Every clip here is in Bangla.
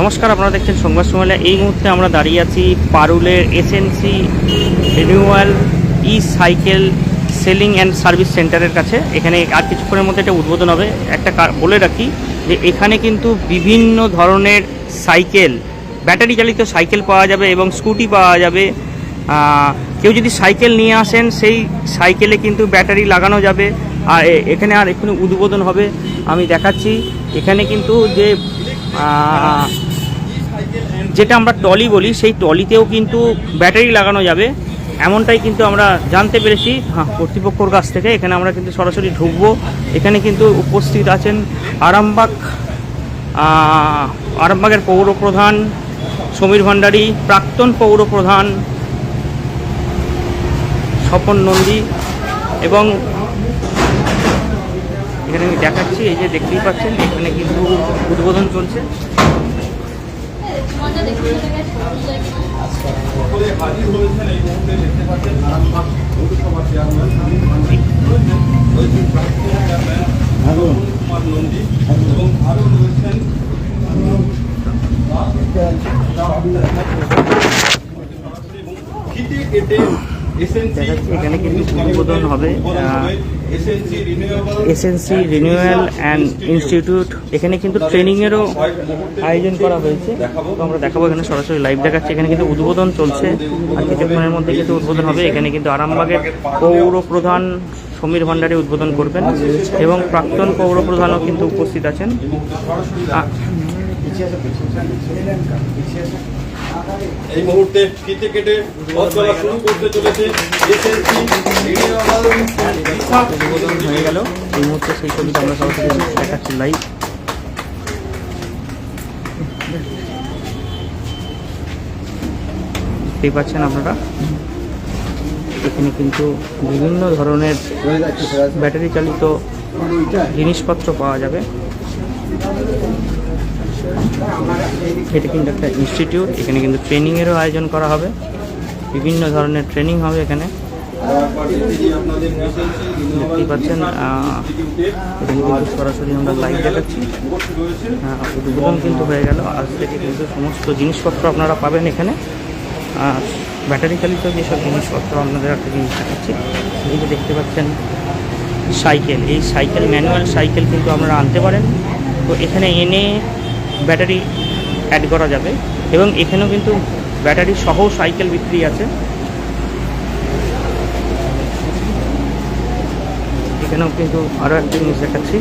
নমস্কার, আপনারা দেখছেন সংবাদ সম্মেলনে। এই মুহূর্তে আমরা দাঁড়িয়ে আছি পারুলের SNC renewal e cycle selling and service সেন্টারের কাছে। এখানে আর কিছুক্ষণের মধ্যে একটা উদ্বোধন হবে। একটা বলে রাখি যে এখানে কিন্তু বিভিন্ন ধরনের সাইকেল ব্যাটারি চালিত সাইকেল পাওয়া যাবে এবং স্কুটি পাওয়া যাবে। কেউ যদি সাইকেল নিয়ে আসেন, সেই সাইকেলে কিন্তু ব্যাটারি লাগানো যাবে। আর এখানে আর এখানে উদ্বোধন হবে। আমি দেখাচ্ছি, এখানে কিন্তু যে যেটা আমরা টলি বলি, সেই টলিতেও কিন্তু ব্যাটারি লাগানো যাবে। এমনটাই কিন্তু আমরা জানতে পেরেছি। হ্যাঁ কর্তৃপক্ষর কাছ থেকে। এখানে আমরা কিন্তু সরাসরি ঢুকবো। এখানে কিন্তু উপস্থিত আছেন আরামবাগ আরামবাগের পৌর প্রধান সমীর ভান্ডারী, প্রাক্তন পৌর প্রধান স্বপন নন্দী এবং এখানে আমি দেখাচ্ছি এই যে দেখতেই পাচ্ছেন এখানে কিন্তু উদ্বোধন চলছে। এবং আরও রয়েছেন দেখাচ্ছি এখানে কিন্তু উদ্বোধন হবে এসএনসি রিনিউয়াল অ্যান্ড ইনস্টিটিউট এখানে কিন্তু ট্রেনিংয়েরও আয়োজন করা হয়েছে তো আমরা দেখাবো এখানে সরাসরি লাইভ দেখাচ্ছি এখানে কিন্তু উদ্বোধন চলছে আর কিছুক্ষণের মধ্যে কিন্তু উদ্বোধন হবে এখানে কিন্তু আরামবাগের পৌর প্রধান সমীর ভান্ডারী উদ্বোধন করবেন এবং প্রাক্তন পৌর প্রধানও কিন্তু উপস্থিত আছেন। এই মুহূর্তে ফিতে কেটে পথ শুরু করতে চলেছে হয়ে গেল এই মুহূর্তে সেই ছবিটা আমরা সরাসরি দেখাচ্ছি লাইভ দেখতেই পাচ্ছেন আপনারা। এখানে কিন্তু বিভিন্ন ধরনের ব্যাটারি চালিত জিনিসপত্র পাওয়া যাবে। এটা কিন্তু একটা ইনস্টিটিউট এখানে কিন্তু ট্রেনিংয়েরও আয়োজন করা হবে। বিভিন্ন ধরনের ট্রেনিং হবে এখানে। দেখতেই পাচ্ছেন সরাসরি আমরা লাইভ দেখাচ্ছি। উদ্বোধন কিন্তু হয়ে গেল। আজ থেকে কিন্তু সমস্ত জিনিসপত্র আপনারা পাবেন এখানে। ব্যাটারি চালিত যেসব জিনিসপত্র আপনাদের একটা জিনিস দেখাচ্ছি, এই দেখতে পাচ্ছেন সাইকেল। এই সাইকেল ম্যানুয়াল সাইকেল কিন্তু আপনারা আনতে পারেন। তো এখানে এনে ব্যাটারি অ্যাড করা যাবে। এবং এখানেও কিন্তু ব্যাটারি সহ সাইকেল বিক্রি আছে। এখানেও কিন্তু আরও একটা জিনিস দেখাচ্ছি।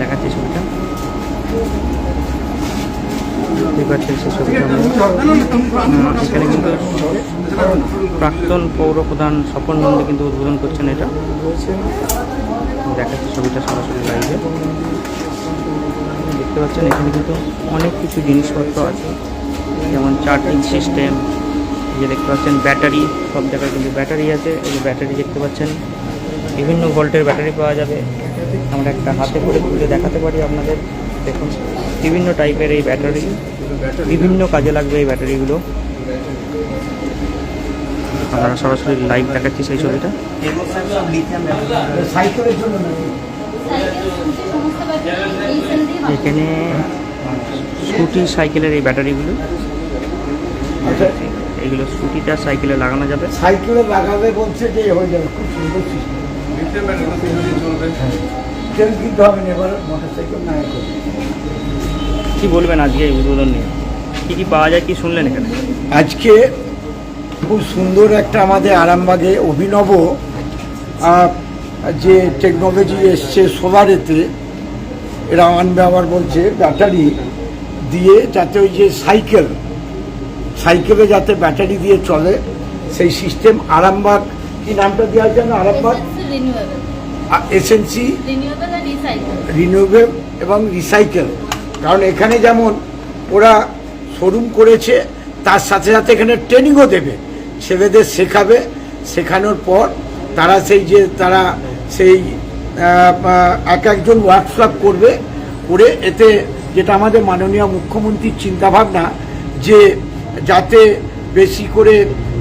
দেখাচ্ছি ছবিটা। ছবিটা এখানে কিন্তু প্রাক্তন পৌর প্রধান স্বপন নন্দী কিন্তু উদ্বোধন করছেন এটা। দেখাচ্ছি ছবিটা সরাসরি লাইভে দেখতে পাচ্ছেন, এখানে কিন্তু অনেক কিছু জিনিসপত্র আছে। যেমন চার্জিং সিস্টেম যে দেখতে পাচ্ছেন ব্যাটারি সব জায়গায় কিন্তু ব্যাটারি আছে। এই ব্যাটারি দেখতে পাচ্ছেন, বিভিন্ন ভোল্টের ব্যাটারি পাওয়া যাবে। আমরা একটা হাতে করে তুলে দেখাতে পারি আপনাদের। দেখুন, বিভিন্ন টাইপের এই ব্যাটারি বিভিন্ন কাজে লাগবে এই ব্যাটারিগুলো আমরা সরাসরি লাইভ দেখাচ্ছি সেই ছবিটা? এখানে স্কুটি সাইকেলের এই ব্যাটারিগুলো। এগুলো স্কুটিটা সাইকেলে লাগানো যাবে। সাইকেলে লাগাবে বলছে যে হয়ে যাবে খুব সুন্দর তেল কিনতে হবে না এবার মোটর সাইকেল না কি বলবেন আজকে এই উদ্বোধন নিয়ে? কি কি পাওয়া যায় কি শুনলেন এখানে? আজকে খুব সুন্দর একটা আমাদের আরামবাগে অভিনব যে টেকনোলজি এসছে সোলারেতে এরা আবার বলছে ব্যাটারি দিয়ে যাতে ওই যে সাইকেল সাইকেলে যাতে ব্যাটারি দিয়ে চলে সেই সিস্টেম আরামবাগ কি নামটা দেওয়া যায় না আরামবাগ? এসএনসি রিনিউয়েবল এবং রিসাইকেল কারণ এখানে যেমন ওরা শোরুম করেছে তার সাথে সাথে এখানে ট্রেনিংও দেবে। ছেলেদের শেখাবে, শেখানোর পর তারা সেই যে, তারা সেই এক একজন ওয়ার্কশপ করবে, করে এতে যেটা আমাদের মাননীয় মুখ্যমন্ত্রীর চিন্তাভাবনা, যে যাতে বেশি করে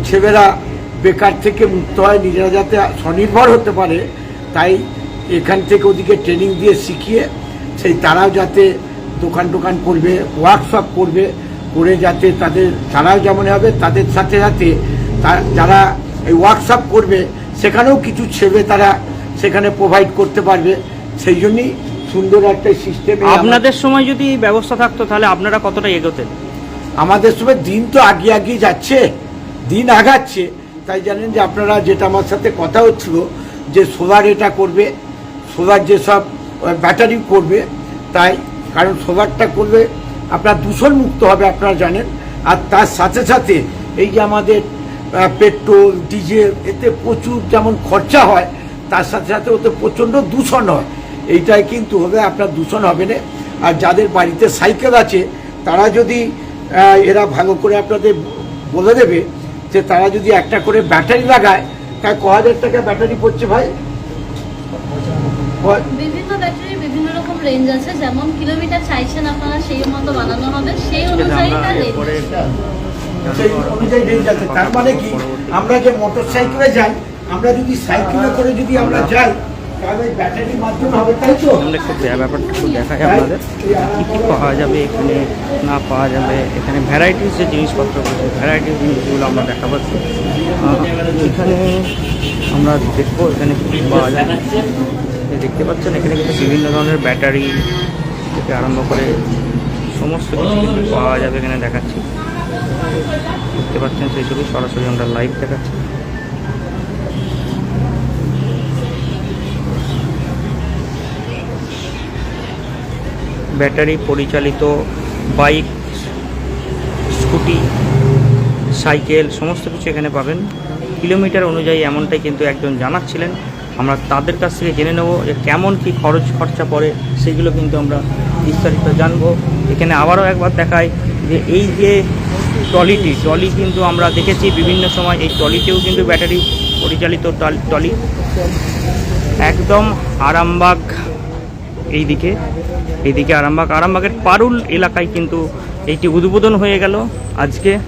ছেলেরা বেকার থেকে মুক্ত হয়, নিজেরা যাতে স্বনির্ভর হতে পারে, তাই এখান থেকে ওদিকে ট্রেনিং দিয়ে শিখিয়ে সেই তারাও যাতে দোকান টোকান করবে ওয়ার্কশপ করবে, করে যাতে তাদের, তারাও যেমন হবে, তাদের সাথে সাথে যারা এই ওয়ার্কশপ করবে সেখানেও কিছু ছেলে তারা সেখানে প্রোভাইড করতে পারবে। সেই জন্যই সুন্দর একটা সিস্টেম আপনাদের সময় যদি এই ব্যবস্থা থাকতো তাহলে আপনারা কতটা এগোতেন? আমাদের সময় দিন তো আগিয়ে আগিয়ে যাচ্ছে দিন আগাচ্ছে। তাই জানেন যে আপনারা যেটা আমার সাথে কথা হচ্ছিল যে সোলার এটা করবে সোলার যেসব ব্যাটারি করবে তাই কারণ সোলারটা করবে আপনার দূষণ মুক্ত হবে আপনারা জানেন। আর তার সাথে সাথে এই যে আমাদের পেট্রোল ডিজেল এতে প্রচুর যেমন খরচা হয় তার সাথে সাথে ওতে প্রচণ্ড দূষণ হয়। এইটাই কিন্তু হবে আপনার দূষণ হবে না। আর যাদের বাড়িতে সাইকেল আছে তারা যদি এরা ভালো করে আপনাদের বলে দেবে যে তারা যদি একটা করে ব্যাটারি লাগায় তা ক হাজার টাকা ব্যাটারি পড়ছে ভাই? বিভিন্ন ব্যাটারির বিভিন্ন রকম রেঞ্জ আছে যেমন কিলোমিটার চাইছেন আপনারা সেই মতো বানানো হবে সেই অনুযায়ী তার রেঞ্জ এরপরে সেই অনুযায়ী আছে। তার মানে কি? আমরা যে মোটর সাইকেলে যাই, আমরা যদি সাইকেলে করে যদি আমরা যাই একটু পাওয়া যাবে, এখানে না পাওয়া যাবে, এখানে জিনিসপত্র ভ্যারাইটিস জিনিসগুলো আমরা এখানে আমরা দেখব, এখানে পাওয়া যায় দেখতে পাচ্ছেন, এখানে কিন্তু বিভিন্ন ধরনের ব্যাটারি থেকে আরম্ভ করে সমস্ত কিছু পাওয়া যাবে, এখানে দেখাচ্ছি। দেখতে পাচ্ছেন সেই ছবি, সরাসরি আমরা লাইভ দেখাচ্ছি। ব্যাটারি পরিচালিত বাইক, স্কুটি, সাইকেল, সমস্ত কিছু এখানে পাবেন। কিলোমিটার অনুযায়ী এমনটাই কিন্তু একজন জানাচ্ছিলেন। আমরা তাদের কাছ থেকে জেনে নেব যে কেমন কি খরচ, খরচা পড়ে, সেগুলো কিন্তু আমরা বিস্তারিত জানব। এখানে আবারও একবার দেখাই যে এই যে ট্রলিটি ট্রলি কিন্তু আমরা দেখেছি বিভিন্ন সময় এই ট্রলিতেও কিন্তু ব্যাটারি পরিচালিত টল- ট্রলি একদম আরামবাগ এই এইদিকে এইদিকে আরামবাগ, আরামবাগের পারুল এলাকায় কিন্তু এইটি উদ্বোধন হয়ে গেল আজকে।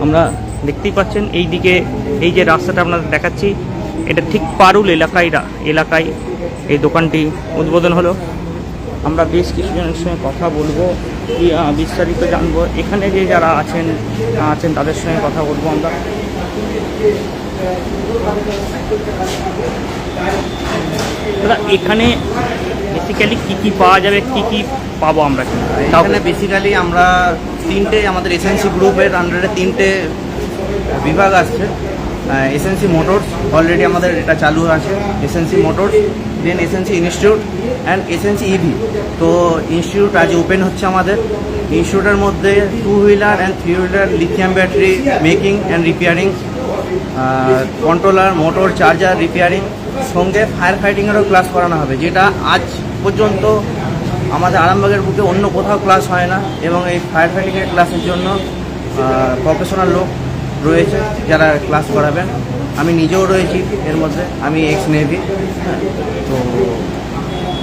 আমরা দেখতেই পাচ্ছেন এই দিকে এই যে রাস্তাটা আপনাদের দেখাচ্ছি, এটা ঠিক পারুল এলাকায় এলাকায় এই দোকানটি উদ্বোধন হলো। আমরা বেশ কিছুজনের সঙ্গে কথা বলব। বিস্তারিত জানব। এখানে যে যারা আছেন আছেন, তাদের সঙ্গে কথা বলব আমরা। দাদা, এখানে বেসিক্যালি কি কি পাওয়া যাবে, কি কি পাবো আমরা এখানে? বেসিক্যালি আমরা তিনটে আমাদের এসএনসি গ্রুপের আন্ডারে তিনটে বিভাগ আসছে। এসএনসি মোটরস অলরেডি আমাদের এটা চালু আছে। SNC motors then SNC institute and SNC EV তো ইনস্টিটিউট আজ ওপেন হচ্ছে আমাদের। ইনস্টিটিউটের মধ্যে two wheeler and three wheeler lithium battery making and repairing controller motor charger repairing সঙ্গে ফায়ার ফাইটিংয়েরও ক্লাস করানো হবে, যেটা আজ পর্যন্ত আমাদের আরামবাগের বুকে অন্য কোথাও ক্লাস হয় না এবং এই ফায়ার ফাইটিংয়ের ক্লাসের জন্য প্রফেশনাল লোক রয়েছে যারা ক্লাস করাবেন। আমি নিজেও রয়েছি এর মধ্যে, আমি এক্স নেভি তো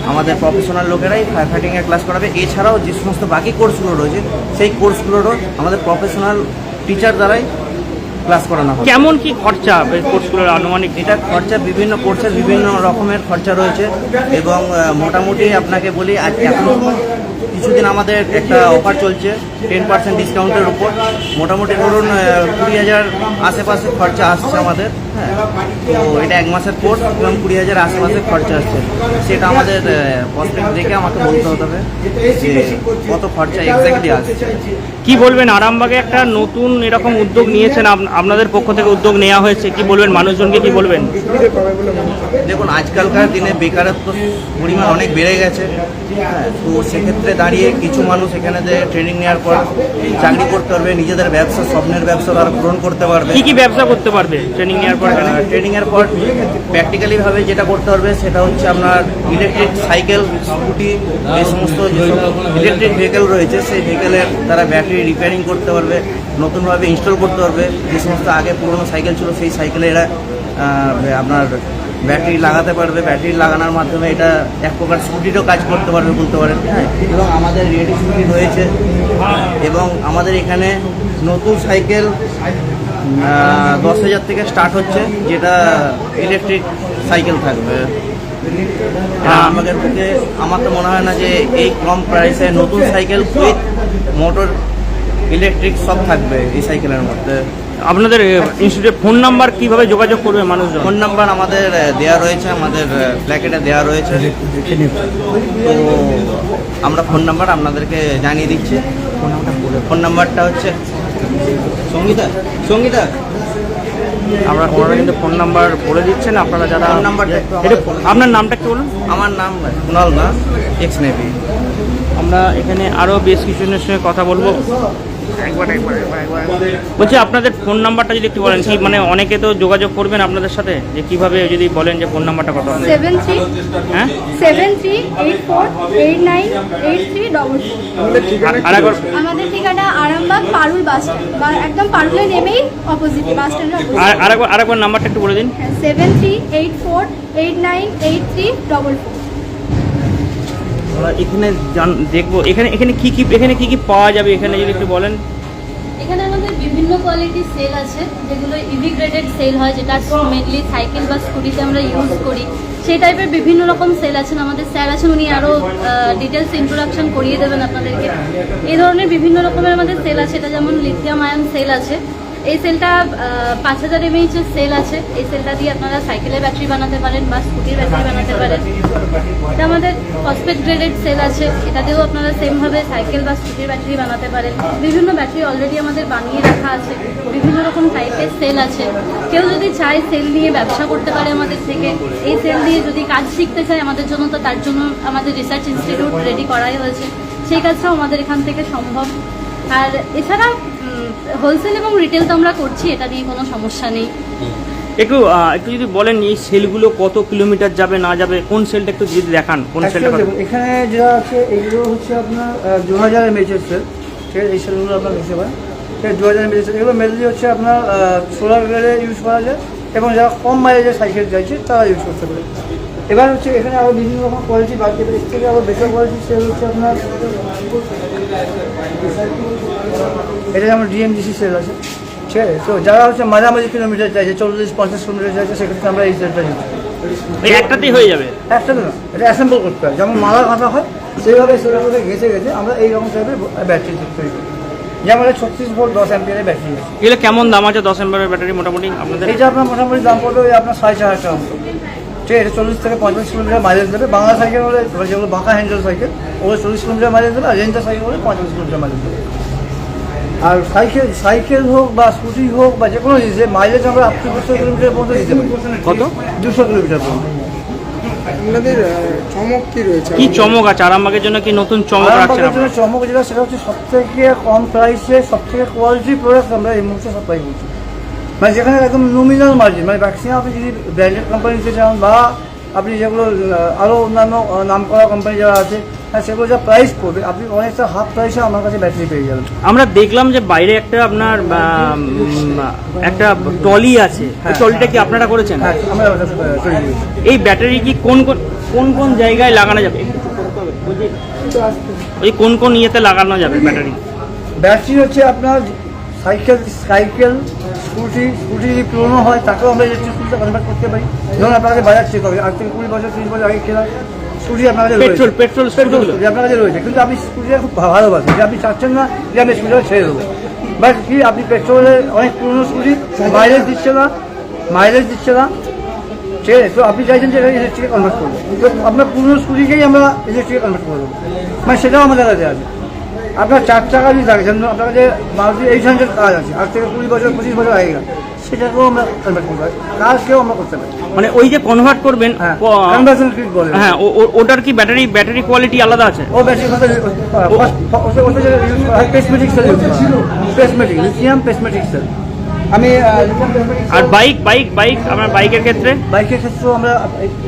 আমাদের প্রফেশনাল লোকেরাই ফায়ার ফাইটিংয়ের ক্লাস করাবে। এছাড়াও যে সমস্ত বাকি কোর্সগুলো রয়েছে, সেই কোর্সগুলোরও আমাদের প্রফেশনাল টিচার দ্বারাই ক্লাস করানো হবে। কেমন কি খরচা এই কোর্সগুলোর আনুমানিক? এটা খরচা বিভিন্ন কোর্সের বিভিন্ন রকমের খরচা রয়েছে এবং মোটামুটি আপনাকে বলি আজ এখন কিছুদিন আমাদের একটা অফার চলছে টেন পার্সেন্ট ডিসকাউন্টের উপর। মোটামুটি ধরুন কুড়ি হাজার আশেপাশে খরচা আসছে আমাদের হ্যাঁ। তো এটা এক মাসের কোর্স এবং কুড়ি হাজার আশেপাশে খরচা আসছে। সেটা আমাদের প্রসপেক্ট দেখে আমাকে বলতে হতে হবে যে কত খরচা এক্স্যাক্টলি আসছে। কি বলবেন? আরামবাগে একটা নতুন এরকম উদ্যোগ নিয়েছেন আপনাদের পক্ষ থেকে উদ্যোগ নেওয়া হয়েছে? কি বলবেন? মানুষজনকে কি বলবেন? দেখুন আজকালকার দিনে বেকারত্ব পরিমাণ অনেক বেড়ে গেছে। হ্যাঁ, তো সেক্ষেত্রে দাঁড়িয়ে কিছু মানুষ এখানে যে ট্রেনিং নেওয়ার পর চাকরি করতে পারবে নিজেদের ব্যবসা স্বপ্নের ব্যবসা তারা পূরণ করতে পারবে। কি কি ব্যবসা করতে পারবে ট্রেনিং নেওয়ার পর ট্রেনিং এর পর প্র্যাকটিক্যালি ভাবে যেটা করতে পারবে সেটা হচ্ছে আপনার ইলেকট্রিক সাইকেল স্কুটি এই সমস্ত ইলেকট্রিক ভেহিকেল রয়েছে সেই ভেহিকেলের তারা ব্যাটারি রিপেয়ারিং করতে পারবে নতুনভাবে ইনস্টল করতে পারবে। যে সমস্ত আগে পুরনো সাইকেল ছিল সেই সাইকেলে এরা আপনার ব্যাটারি লাগাতে পারবে। ব্যাটারি লাগানোর মাধ্যমে এটা এক প্রকার স্কুটিরও কাজ করতে পারবে বলতে পারেন। হ্যাঁ এবং আমাদের রেডি স্কুটি রয়েছে। এবং আমাদের এখানে নতুন সাইকেল দশ হাজার থেকে স্টার্ট হচ্ছে যেটা ইলেকট্রিক সাইকেল থাকবে। এটা আমাদের পক্ষে আমার তো মনে হয় না যে এই কম প্রাইসে নতুন সাইকেল উইথ মোটর ইলেকট্রিক সব থাকবে এই সাইকেলের মধ্যে। আপনাদের ইনস্টিটিউটের ফোন নাম্বার কীভাবে যোগাযোগ করবে মানুষজন? ফোন নাম্বার আমাদের দেওয়া রয়েছে আমাদের প্ল্যাকেটে দেওয়া রয়েছে। তো আমরা ফোন নাম্বার আপনাদেরকে জানিয়ে দিচ্ছি। ফোন নাম্বারটা হচ্ছে সঙ্গীতা সঙ্গীতা। আমরা ওনারা কিন্তু ফোন নাম্বার বলে দিচ্ছেন আপনারা যারা নাম্বারটা। আপনার নামটা একটু বলুন। আমার নাম কুণাল দাস এক্স নেভি আমরা এখানে আরও বেশ কিছু জনের সঙ্গে কথা বলব। একবার একবার একবার একবার বলছি আপনাদের ফোন নাম্বারটা যদি একটু বলেন কি মানে অনেকে তো যোগাযোগ করবেন আপনাদের সাথে? যে কীভাবে যদি বলেন যে ফোন নাম্বারটা কত? সেভেন থ্রি হ্যাঁ? Seven three eight four eight nine eight three double একবার আমাদের ঠিকানা আরামবাগ পারুল বাস স্ট্যান্ড। একদম পারুলে নেমেই অপোজিটে বাস স্ট্যান্ডের আর আরেকবার আরেকবার নাম্বারটা একটু বলে দিন। Seven three eight four eight nine eight three double four. আমরা এখানে দেখব। এখানে এখানে কি কি, এখানে কি কি পাওয়া যাবে? এখানে যদি একটু বলেন। এখানে আমাদের বিভিন্ন কোয়ালিটির সেল আছে, যেগুলো ইভি গ্রেডেড সেল হয়, যেটা মেনলি সাইকেল বা স্কুটিতে আমরা ইউজ করি। সেই টাইপের বিভিন্ন রকম সেল আছেন। আমাদের স্যার আছেন, উনি আরও ডিটেলস ইন্ট্রোডাকশন করিয়ে দেবেন আপনাদেরকে। এই ধরনের বিভিন্ন রকমের আমাদের সেল আছে। এটা যেমন লিথিয়াম আয়ন সেল আছে। এই সেলটা পাঁচ হাজার এমএইচ এর সেল আছে। এই সেলটা দিয়ে আপনারা সাইকেলের ব্যাটারি বানাতে পারেন বা স্কুটির ব্যাটারি বানাতে পারেন। এটা আমাদের ফসফেট গ্রেডেড সেল আছে। এটা দিয়েও আপনারা সেমভাবে সাইকেল বা স্কুটির ব্যাটারি বানাতে পারেন। বিভিন্ন ব্যাটারি অলরেডি আমাদের বানিয়ে রাখা আছে। বিভিন্ন রকম টাইপের সেল আছে। কেউ যদি চায় সেল নিয়ে ব্যবসা করতে পারে আমাদের থেকে, এই সেল দিয়ে যদি কাজ শিখতে চায় আমাদের জন্য, তো তার জন্য আমাদের রিসার্চ ইনস্টিটিউট রেডি করাই হয়েছে। সেই কাজটাও আমাদের এখান থেকে সম্ভব। আর এছাড়া হোলসেল এবং রিটেল তো আমরা করছি এটা নিয়ে কোনো সমস্যা নেই। একটু একটু যদি বলেন এই সেলগুলো কত কিলোমিটার যাবে না যাবে কোন সেলটা একটু যদি দেখান কোন সেলটা এখানে যা আছে এগুলো হচ্ছে আপনার দু হাজার এমএচের সেল। ঠিক আছে এই সেলগুলো আপনার দেখতে পারেন। ঠিক আছে দু হাজার এমএচের সেল। এগুলো মেনলি হচ্ছে আপনার সোলার গ্রেডে ইউজ করা যায় এবং যারা কম মাইলেজের সাইকেল চাইছে তারা ইউজ করতে পারে। এবার হচ্ছে এখানে আরও বিভিন্ন রকম কোয়ালিটি বাকি এর থেকে আরও বেটার কোয়ালিটি সেল হচ্ছে আপনার এটা যেমন ডিএমজিসি সেল আছে। ঠিক আছে? তো যারা হচ্ছে মাঝামাঝি কিলোমিটার চাইছে চল্লিশ পঞ্চাশ কিলোমিটার চাইছে সেক্ষেত্রে আমরা এই সেলটা করি এই একটাতেই হয়ে যাবে? একটা না। এটা অ্যাসেম্বল করতে হয়। যেমন মালা কাটা হয় সেইভাবে সেভাবে ঘেসে গেছে আমরা এই রকম টাইপের ব্যাটারি তৈরি করি। যেমন এটা ছত্রিশ ভোল্ট দশ অ্যাম্পিয়ারের ব্যাটারি আছে। এগুলো কেমন দাম আছে দশ এম্বারের ব্যাটারি মোটামুটি আপনাদের? এইটা আপনার মোটামুটি দাম পড়বে ওই আপনার সাড়ে চার হাজার টাকা মতো। ঠিক আছে? এটা চল্লিশ থেকে পঞ্চাশ কিলোমিটার মাইলেজ দেবে। বাংলা সাইকেল হলে যেগুলো বাঁকা হ্যান্ডেল সাইকেল ওগুলো চল্লিশ কিলোমিটার মাইলেজ দেবে আর রেঞ্জার সাইকেল হলে পঞ্চাশ কিলোমিটার মাইলেজ দেবে। আর সাইকেল সাইকেল হোক বা স্কুটি হোক বা যে কোনো জিনিসে মাইলেজ আমরা আপ টু দুশো কিলোমিটার পর্যন্ত দিতে পারি কত? দুশো কিলোমিটার পর্যন্ত। আপনাদের চমক কি রয়েছে? কি চমক আছে? আরামবাগের জন্য কি নতুন চমক রাখছেন আপনারা? জন্য চমক যেটা সেটা হচ্ছে সব থেকে কম প্রাইসে সব থেকে কোয়ালিটি প্রোডাক্ট আমরা এই মুহূর্তে সাপ্লাই করছি। মানে যেখানে একদম নমিনাল মার্জিন মানে ম্যাক্সিমাম আপনি যদি ব্র্যান্ডেড কোম্পানি নিতে চান বা আপনি যেগুলো আরও অন্যান্য নাম করা কোম্পানি যারা আছে হ্যাঁ সেগুলো যা প্রাইস পড়বে আপনি অনেকটা হাফ প্রাইসে আমার কাছে ব্যাটারি পেয়ে যাবেন। আমরা দেখলাম যে বাইরে একটা আপনার একটা টলি আছে। হ্যাঁ। টলিটা কি আপনারা করেছেন? হ্যাঁ আমরা এই ব্যাটারি কি কোন কোন কোন কোন জায়গায় লাগানো যাবে? ওই কোন কোন ইয়েতে লাগানো যাবে ব্যাটারি ব্যাটারি হচ্ছে আপনার সাইকেল সাইকেল স্কুটি স্কুটি যদি পুরোনো হয় তাকেও আমরা ইলেকট্রিক স্কুটিতে কনভার্ট করতে পারি। ধরুন আপনার কাছে বাজার চেক হবে আজ থেকে কুড়ি বছর তিরিশ বছর আগে কেনা স্কুটি আপনার কাছে রয়েছে। পেট্রোল পেট্রোল স্কুটি আপনার কাছে রয়েছে কিন্তু আপনি স্কুটিটা খুব ভালোবাসেন। যে আপনি চাচ্ছেন না যে আমি স্কুটিটা ছেড়ে দেবো। বাট কি আপনি পেট্রোলের অনেক পুরনো স্কুটি মাইলেজ দিচ্ছে না মাইলেজ দিচ্ছে না ঠিক আছে? তো আপনি চাইছেন যে ইলেকট্রিকে কনভার্ট করব তো আপনার পুরনো স্কুটিকেই আমরা ইলেকট্রিকে কনভার্ট করে দেবো। মানে সেটাও আমাদের কাছে আছে। আপনার চার টাকা যদি থাকে আপনার কাছে মারুতি এইট হান্ড্রেড কাজ আছে আজ থেকে কুড়ি বছর পঁচিশ বছর আগে সেটাকেও আমরা কনভার্ট করতে পারি কাজকেও আমরা করতে পারি মানে ওই যে কনভার্ট করবেন হ্যাঁ কনভার্সন কিট বলে হ্যাঁ ওটার কি ব্যাটারি ব্যাটারি কোয়ালিটি আলাদা আছে ও ব্যাটারি ওটা ওটা যেটা ইউজ করা হয় prismatic cell prismatic lithium prismatic cell আমি আর বাইক বাইক বাইক আমার বাইকের ক্ষেত্রে বাইকের ক্ষেত্রেও আমরা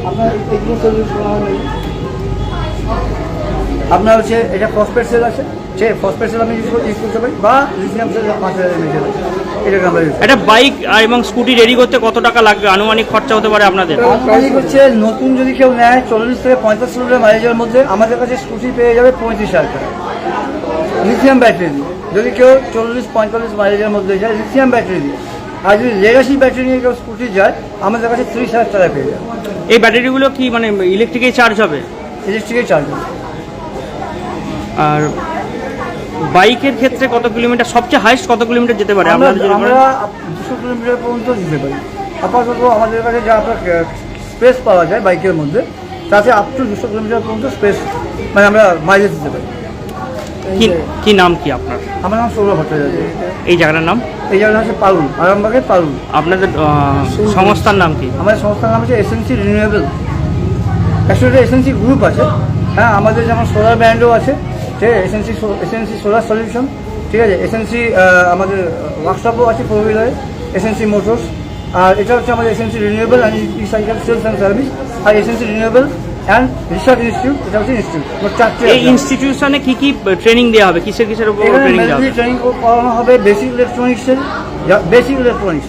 আপনার এগুলো হয় হচ্ছে এটা ফসফেট সেল আছে সে ফসফেট সেল আমি ইউজ ইউজ করতে পারি বা লিথিয়াম সেল পাঁচ হাজার একটা বাইক আর এবং স্কুটি রেডি করতে কত টাকা লাগবে? আনুমানিক খরচা হতে পারে আপনাদের? আনুমানিক হচ্ছে নতুন যদি কেউ নেয় চল্লিশ থেকে পঞ্চাশ কিলোমিটার মাইলেজের মধ্যে আমাদের কাছে স্কুটি পেয়ে যাবে পঁয়ত্রিশ হাজার টাকা। লিথিয়াম ব্যাটারি দিয়ে যদি কেউ চল্লিশ পঁয়তাল্লিশ মাইলেজের মধ্যে যায় লিথিয়াম ব্যাটারি দিয়ে আর যদি লেগাসি ব্যাটারি নিয়ে কেউ স্কুটি যায় আমাদের কাছে ত্রিশ হাজার টাকা পেয়ে যাবে। এই ব্যাটারিগুলো কি মানে ইলেকট্রিকে চার্জ হবে? ইলেকট্রিকের চার্জ হবে। আর বাইকের ক্ষেত্রে কত কিলোমিটার সবচেয়ে হাইস্ট কত কিলোমিটার যেতে পারে? আমরা আমরা দুশো কিলোমিটার পর্যন্ত দিতে পারি। আপাতত আমাদের কাছে যা আপনার স্পেস পাওয়া যায় বাইকের মধ্যে তাতে আপ টু দুশো কিলোমিটার পর্যন্ত স্পেস মানে আমরা মাইলেজ দিতে পারি। কি কি নাম কি আপনার? আমার নাম সৌরভ ভট্টাচার্য। এই জায়গাটার নাম? এই জায়গাটা হচ্ছে পালুল আরামবাগের পালুল আপনাদের সংস্থার নাম কি? আমাদের সংস্থার নাম হচ্ছে SNC renewable actually SNC group আছে। হ্যাঁ আমাদের যেমন সোলার ব্র্যান্ডও আছে ঠিক আছে এসএনসি এসএনসি সোলার সলিউশন ঠিক আছে এসএনসি আমাদের ওয়ার্কশপও আছে ফোর হুইলারে এসএনসি মোটরস আর এটা হচ্ছে আমাদের SNC renewable and recycle sales and service R SNC renewable and research institute এটা হচ্ছে ইনস্টিটিউট এই ইনস্টিটিউশনে কি কি ট্রেনিং দেওয়া হবে? কিসের কিসের উপর ট্রেনিং দেওয়া হবে? ট্রেনিং করানো হবে বেসিক ইলেকট্রনিক্সের বেসিক ইলেকট্রনিক্স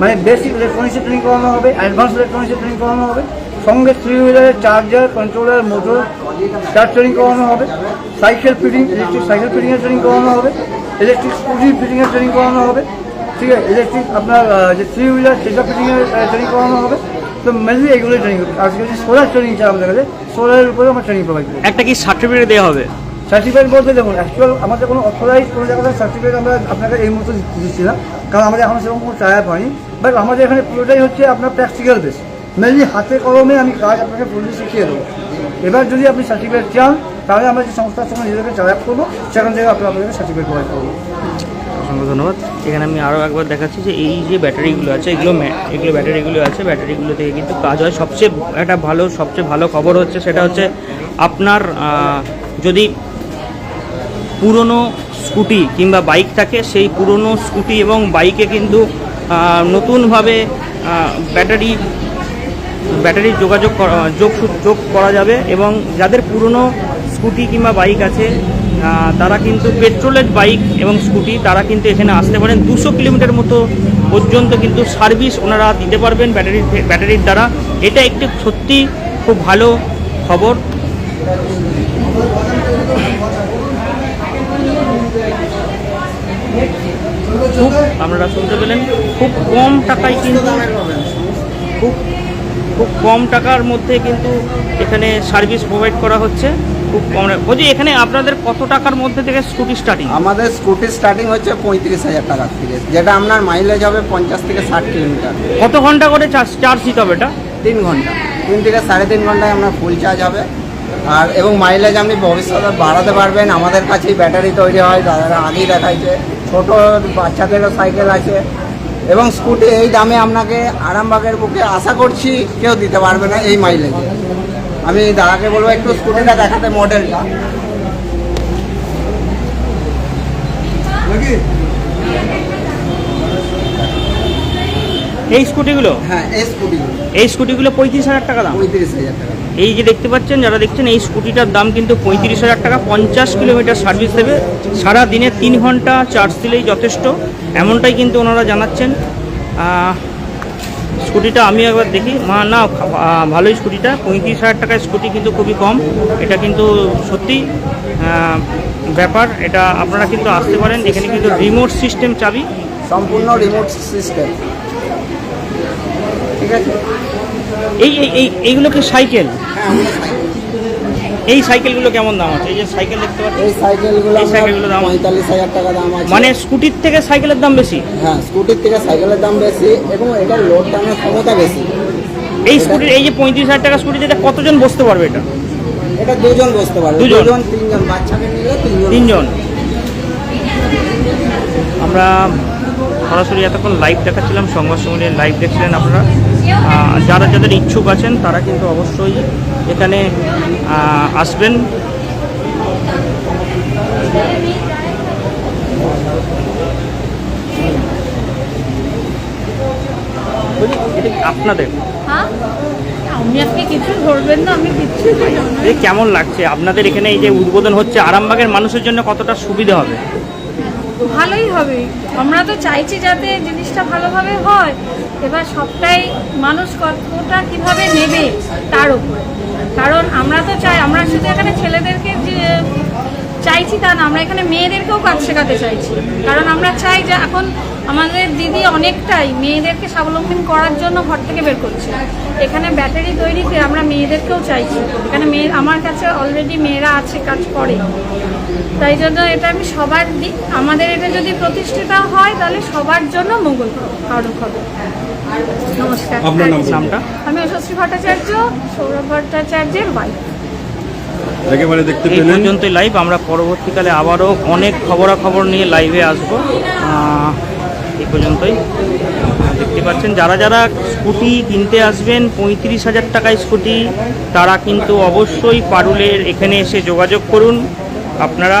মানে বেসিক ইলেকট্রনিক্সের ট্রেনিং করানো হবে অ্যাডভান্স ইলেকট্রনিক্সের ট্রেনিং করানো হবে। সঙ্গে থ্রি হুইলারের চার্জার কন্ট্রোলার মোটর তার ট্রেনিং করানো হবে। সাইকেল ফিটিং ইলেকট্রিক সাইকেল ফিটিংয়ের ট্রেনিং করানো হবে। ইলেকট্রিক স্কুটি ফিটিংয়ের ট্রেনিং করানো হবে। ঠিক আছে? ইলেকট্রিক আপনার যে থ্রি হুইলার সেটা ফিটিংয়ের ট্রেনিং করানো হবে। তো মেনলি এগুলোই ট্রেনিং হবে। আর যদি সোলার ট্রেনিং চাই আমাদের কাছে। সোলারের উপরে আমরা ট্রেনিং প্রোভাইড করি একটা কি সার্টিফিকেট দেওয়া হবে? সার্টিফিকেট বলতে দেখুন অ্যাকচুয়াল আমাদের কোনো অথরাইজ কোনো জায়গাতে সার্টিফিকেট আমরা আপনাকে এই মুহূর্তে দিচ্ছি- দিচ্ছি না। কারণ আমাদের এখন সেরকম কোনো টায়ার হয়নি। বাট আমাদের এখানে পুরোটাই হচ্ছে আপনার প্র্যাকটিক্যাল বেস মেনলি হাতে কলমে আমি কাজ আপনাকে পুরোটা শিখিয়ে দেবো। এবার যদি আপনি সার্টিফিকেট চান তাহলে আমরা যে সংস্থার সঙ্গে নিজেদেরকে চালাপ করব সেখান থেকে আপনি আপনাদেরকে সার্টিফিকেট প্রোভাইড করব। অসংখ্য ধন্যবাদ। এখানে আমি আরও একবার দেখাচ্ছি যে এই যে ব্যাটারিগুলো আছে এগুলো এগুলো ব্যাটারিগুলো আছে ব্যাটারিগুলো থেকে কিন্তু কাজ হয়। সবচেয়ে একটা ভালো সবচেয়ে ভালো খবর হচ্ছে সেটা হচ্ছে আপনার যদি পুরনো স্কুটি কিংবা বাইক থাকে সেই পুরনো স্কুটি এবং বাইকে কিন্তু নতুনভাবে আহ, ব্যাটারি ব্যাটারির যোগাযোগ যোগ যোগ করা যাবে এবং যাদের পুরনো স্কুটি কিংবা বাইক আছে তারা কিন্তু পেট্রোলের বাইক এবং স্কুটি, তারা কিন্তু এখানে আসতে পারেন। দুশো কিলোমিটার মতো পর্যন্ত কিন্তু সার্ভিস ওনারা দিতে পারবেন ব্যাটারির ব্যাটারির দ্বারা। এটা একটি সত্যি খুব ভালো খবর। খুব, আপনারা শুনতে পেলেন, খুব কম টাকায় কিন্তু খুব কম টাকার মধ্যে কিন্তু এখানে সার্ভিস প্রোভাইড করা হচ্ছে। খুব কম বলছি এখানে আপনাদের কত টাকার মধ্যে থেকে স্কুটি স্টার্টিং আমাদের স্কুটি স্টার্টিং হচ্ছে পঁয়ত্রিশ হাজার টাকার থেকে যেটা আপনার মাইলেজ হবে পঞ্চাশ থেকে ষাট কিলোমিটার। কত ঘণ্টা করে চার্জ চার্জ দিতে হবে এটা? তিন ঘণ্টা। তিন থেকে সাড়ে তিন ঘন্টায় আপনার ফুল চার্জ হবে। আর এবং মাইলেজ আপনি ভবিষ্যতে বাড়াতে পারবেন আমাদের কাছেই ব্যাটারি তৈরি হয় দাদারা আগেই দেখাইছে। ছোটো বাচ্চাদেরও সাইকেল আছে এবং স্কুটি এই দামে আপনাকে আরামবাগের বুকে আশা করছি কেউ দিতে পারবে না এই মাইলেজে আমি দাদাকে বলব একটু স্কুটিটা দেখাতে মডেলটা এই স্কুটিগুলো? হ্যাঁ এই স্কুটিগুলো। এই স্কুটিগুলো পঁয়ত্রিশ হাজার টাকা দাম। পঁয়ত্রিশ হাজার টাকা। এই যে দেখতে পাচ্ছেন, যারা দেখছেন, এই স্কুটিটার দাম কিন্তু পঁয়ত্রিশ হাজার টাকা, পঞ্চাশ কিলোমিটার সার্ভিস দেবে। সারা দিনে তিন ঘণ্টা চার্জ দিলেই যথেষ্ট। এমনটাই কিন্তু ওনারা জানাচ্ছেন। স্কুটিটা আমি একবার দেখি। মা, না ভালোই স্কুটিটা। পঁয়ত্রিশ হাজার টাকার স্কুটি কিন্তু খুবই কম। এটা কিন্তু সত্যি ব্যাপার। এটা আপনারা কিন্তু আসতে পারেন। এখানে কিন্তু রিমোট সিস্টেম চাবি। সম্পূর্ণ রিমোট সিস্টেম ঠিক আছে? এই এই এই এইগুলো কি সাইকেল? এই সাইকেলগুলো কেমন দাম আছে? এই যে সাইকেল দেখতে পাচ্ছেন? এই সাইকেলগুলো এই সাইকেলগুলোর দাম? পঁয়তাল্লিশ হাজার টাকা দাম আছে। মানে স্কুটির থেকে সাইকেলের দাম বেশি? হ্যাঁ স্কুটির থেকে সাইকেলের দাম বেশি এবং এটার লোড টানার ক্ষমতা বেশি। এই স্কুটির এই যে পঁয়ত্রিশ হাজার টাকা স্কুটি যেটা কতজন বসতে পারবে এটা? এটা দুজন বসতে পারবে। দুজন? তিনজন বাচ্চাকে নিলে তিনজন। তিনজন। আমরা সরাসরি এতক্ষণ লাইভ দেখাচ্ছিলাম সংবাদ সংবাদসমূহের লাইভ দেখছিলেন আপনারা। যারা যাদের ইচ্ছুক আছেন তারা কিন্তু অবশ্যই এখানে আসবেন। আপনাদের? হ্যাঁ? কেমন লাগছে? আপনাদের এখানে এই যে উদ্বোধন হচ্ছে আরামবাগের মানুষের জন্য কতটা সুবিধা হবে? ভালোই হবে। আমরা তো চাইছি যাতে জিনিসটা ভালোভাবে হয়। এবার সবটাই মানুষ কতটা কীভাবে নেবে তার উপর। কারণ আমরা তো চাই, আমরা শুধু এখানে ছেলেদেরকে যে চাইছি তা না আমরা এখানে মেয়েদেরকেও কাজ শেখাতে চাইছি। কারণ আমরা চাই যে এখন আমাদের দিদি অনেকটাই মেয়েদেরকে স্বাবলম্বী করার জন্য ঘর থেকে বের করছে। এখানে ব্যাটারি তৈরিতে আমরা মেয়েদেরকেও চাইছি। এখানে মেয়ে আমার কাছে অলরেডি মেয়েরা আছে কাজ করে। তাই জন্য এটা আমি সবার দিক আমাদের এটা যদি প্রতিষ্ঠিত হয় তাহলে সবার জন্য মঙ্গল কারক হবে নমস্কার। আমি যশস্বী ভট্টাচার্য সৌরভ ভট্টাচার্যের ওয়াইফ একেবারে দেখতে এই পেলেন। পর্যন্তই লাইভ আমরা পরবর্তীকালে আবারও অনেক খবরাখবর নিয়ে লাইভে আসব। এই পর্যন্তই। দেখতে পাচ্ছেন যারা যারা স্কুটি কিনতে আসবেন পঁয়ত্রিশ হাজার টাকায় স্কুটি তারা কিন্তু অবশ্যই পারুলের এখানে এসে যোগাযোগ করুন। আপনারা